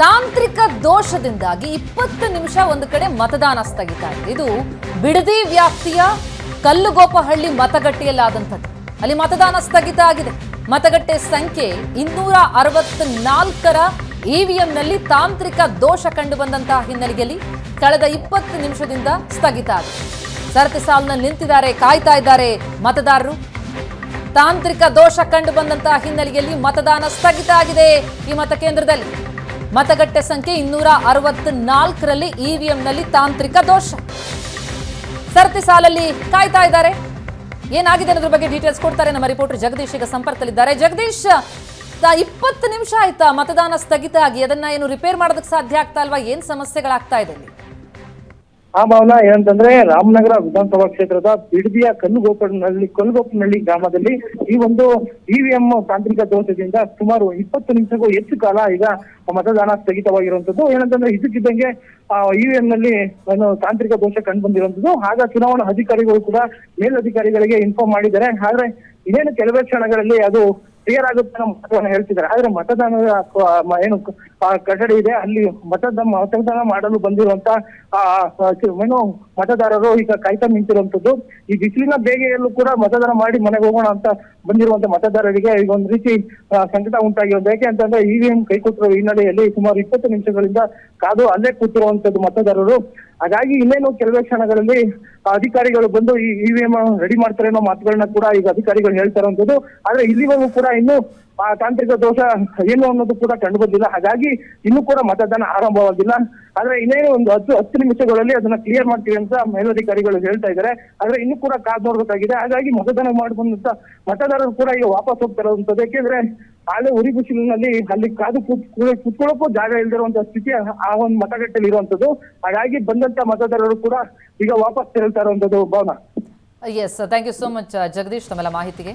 ತಾಂತ್ರಿಕ ದೋಷದಿಂದಾಗಿ ಇಪ್ಪತ್ತು ನಿಮಿಷ ಒಂದು ಕಡೆ ಮತದಾನ ಸ್ಥಗಿತ ಆಗಿದೆ. ಇದು ಬಿಡದಿ ವ್ಯಾಪ್ತಿಯ ಕಲ್ಲುಗೋಪಹಳ್ಳಿ ಮತಗಟ್ಟೆಯಲ್ಲಾದಂಥದ್ದು. ಅಲ್ಲಿ ಮತದಾನ ಸ್ಥಗಿತ ಆಗಿದೆ. ಮತಗಟ್ಟೆ ಸಂಖ್ಯೆ ಇನ್ನೂರ ಅರವತ್ನಾಲ್ಕರ ಇವಿಎಂನಲ್ಲಿ ತಾಂತ್ರಿಕ ದೋಷ ಕಂಡು ಬಂದಂತಹ ಹಿನ್ನೆಲೆಯಲ್ಲಿ ಕಳೆದ ಇಪ್ಪತ್ತು ನಿಮಿಷದಿಂದ ಸ್ಥಗಿತ ಆಗಿದೆ. ಸರತಿ ಸಾಲಿನಲ್ಲಿ ನಿಂತಿದ್ದಾರೆ, ಕಾಯ್ತಾ ಇದ್ದಾರೆ ಮತದಾರರು. ತಾಂತ್ರಿಕ ದೋಷ ಕಂಡು ಬಂದಂತಹ ಹಿನ್ನೆಲೆಯಲ್ಲಿ ಮತದಾನ ಸ್ಥಗಿತ ಆಗಿದೆ ಈ ಮತಕೇಂದ್ರದಲ್ಲಿ ಮತಗಟ್ಟೆ ಸಂಖ್ಯೆ ಇನ್ನೂರ ಅರವತ್ನಾಲ್ಕರಲ್ಲಿ ಇವಿಎಂನಲ್ಲಿ ತಾಂತ್ರಿಕ ದೋಷ. ಸರತಿ ಸಾಲಲ್ಲಿ ಕಾಯ್ತಾ ಇದ್ದಾರೆ. ಏನಾಗಿದೆ ಅನ್ನೋದ್ರ ಬಗ್ಗೆ ಡೀಟೇಲ್ಸ್ ಕೊಡ್ತಾರೆ ನಮ್ಮ ರಿಪೋರ್ಟರ್ ಜಗದೀಶ್. ಈಗ ಸಂಪರ್ಕದಲ್ಲಿದ್ದಾರೆ. ಜಗದೀಶ್ ಇಪ್ಪತ್ತು ನಿಮಿಷ ಆಯ್ತಾ? ಮತದಾನ ಸ್ಥಗಿತ ಆಗಿ, ಅದನ್ನ ಏನು ರಿಪೇರ್ ಮಾಡೋದಕ್ಕೆ ಸಾಧ್ಯ ಆಗ್ತಾ ಅಲ್ವಾ ಏನ್ ಸಮಸ್ಯೆಗಳಾಗ್ತಾ ಇದೆ ಆ ಭವನ ಏನಂತಂದ್ರೆ ರಾಮನಗರ ವಿಧಾನಸಭಾ ಕ್ಷೇತ್ರದ ಬಿಡದಿಯ ಕಲ್ಲುಗೋಪನಹಳ್ಳಿ ಕಲ್ಲುಗೋಪನಹಳ್ಳಿ ಗ್ರಾಮದಲ್ಲಿ ಈ ಒಂದು ಇವಿಎಂ ತಾಂತ್ರಿಕ ದೋಷದಿಂದ ಸುಮಾರು ಇಪ್ಪತ್ತು ನಿಮಿಷಕ್ಕೂ ಹೆಚ್ಚು ಕಾಲ ಈಗ ಮತದಾನ ಸ್ಥಗಿತವಾಗಿರುವಂತದ್ದು ಏನಂತಂದ್ರೆ ಇದಕ್ಕಿದ್ದಂಗೆ ಇವಿಎಂ ನಲ್ಲಿ ತಾಂತ್ರಿಕ ದೋಷ ಕಂಡು ಬಂದಿರುವಂತದ್ದು ಆಗ ಚುನಾವಣಾ ಅಧಿಕಾರಿಗಳು ಕೂಡ ಮೇಲಧಿಕಾರಿಗಳಿಗೆ ಇನ್ಫಾರ್ಮ್ ಮಾಡಿದ್ದಾರೆ. ಆದ್ರೆ ಇನ್ನೇನು ಕೆಲವೇ ಕ್ಷಣಗಳಲ್ಲಿ ಅದು ಕ್ಲಿಯರ್ ಆಗುತ್ತೆ ಅನ್ನೋ ಹೇಳ್ತಿದ್ದಾರೆ. ಆದ್ರೆ ಮತದಾನದ ಏನು ಕಟ್ಟಡಿ ಇದೆ. ಅಲ್ಲಿ ಮತದ ಮತದಾನ ಮಾಡಲು ಬಂದಿರುವಂತ ಏನು, ಮತದಾರರು ಈಗ ಕಾಯ್ತಾ ನಿಂತಿರುವಂತದ್ದು. ಈ ಬಿಸಿಲಿನ ಬೇಗೆಯಲ್ಲೂ ಕೂಡ ಮತದಾನ ಮಾಡಿ ಮನೆಗೆ ಹೋಗೋಣ ಅಂತ ಬಂದಿರುವಂತ ಮತದಾರರಿಗೆ ಈಗ ಒಂದು ರೀತಿ ಸಂಕಟ ಉಂಟಾಗಿರೋದು. ಯಾಕೆ ಅಂತಂದ್ರೆ ಇವಿಎಂ ಕೈ ಕೊಟ್ಟಿರುವ ಹಿನ್ನೆಲೆಯಲ್ಲಿ ಸುಮಾರು ಇಪ್ಪತ್ತು ನಿಮಿಷಗಳಿಂದ ಕಾದು ಅಲ್ಲೇ ಕೂತಿರುವಂತದ್ದು ಮತದಾರರು. ಹಾಗಾಗಿ ಇನ್ನೇನು ಕೆಲವೇ ಕ್ಷಣಗಳಲ್ಲಿ ಅಧಿಕಾರಿಗಳು ಬಂದು ಈ ಇವಿಎಂ ರೆಡಿ ಮಾಡ್ತಾರೆ ಅನ್ನೋ ಮಾತುಗಳನ್ನ ಕೂಡ ಈಗ ಅಧಿಕಾರಿಗಳು ಹೇಳ್ತಾ ಇರುವಂತದ್ದು. ಆದ್ರೆ ಇಲ್ಲಿವರೆಗೂ ಕೂಡ ಇನ್ನೂ ಆ ತಾಂತ್ರಿಕ ದೋಷ ಏನು ಅನ್ನೋದು ಕೂಡ ಕಂಡು ಬಂದಿಲ್ಲ ಹಾಗಾಗಿ ಇನ್ನೂ ಕೂಡ ಮತದಾನ ಆರಂಭವಾಗಿಲ್ಲ. ಆದ್ರೆ ಇನ್ನೇನು ಒಂದು ಹತ್ತು ಹತ್ತು ನಿಮಿಷಗಳಲ್ಲಿ ಅದನ್ನ ಕ್ಲಿಯರ್ ಮಾಡ್ತೀವಿ ಅಂತ ಮೇಲಧಿಕಾರಿಗಳು ಹೇಳ್ತಾ ಇದ್ದಾರೆ. ಆದ್ರೆ ಇನ್ನೂ ಕೂಡ ಕಾದ್ ನೋಡ್ಬೇಕಾಗಿದೆ. ಹಾಗಾಗಿ ಮತದಾನ ಮಾಡಿ ಬಂದಂತ ಮತದಾರರು ಕೂಡ ಈಗ ವಾಪಸ್ ಹೋಗ್ತಾ ಯಾಕೆಂದ್ರೆ ಹಾಳೆ ಉರಿ ಬಿಸಿಲಿನಲ್ಲಿ ಅಲ್ಲಿ ಕಾದು ಕೂತ್ ಕುತ್ಕೊಳ್ಳೋಕ್ಕೂ ಜಾಗ ಇಲ್ದಿರುವಂತಹ ಸ್ಥಿತಿ ಆ ಒಂದು ಮತಗಟ್ಟೆಯಲ್ಲಿ ಇರುವಂತದ್ದು. ಹಾಗಾಗಿ ಬಂದಂತ ಮತದಾರರು ಕೂಡ ಈಗ ವಾಪಸ್ ತೆರಳ್ತಾ ಇರುವಂತದ್ದು Bhavana. Yes thank you so much Jagadish ತಮ್ಮೆಲ್ಲ ಮಾಹಿತಿಗೆ.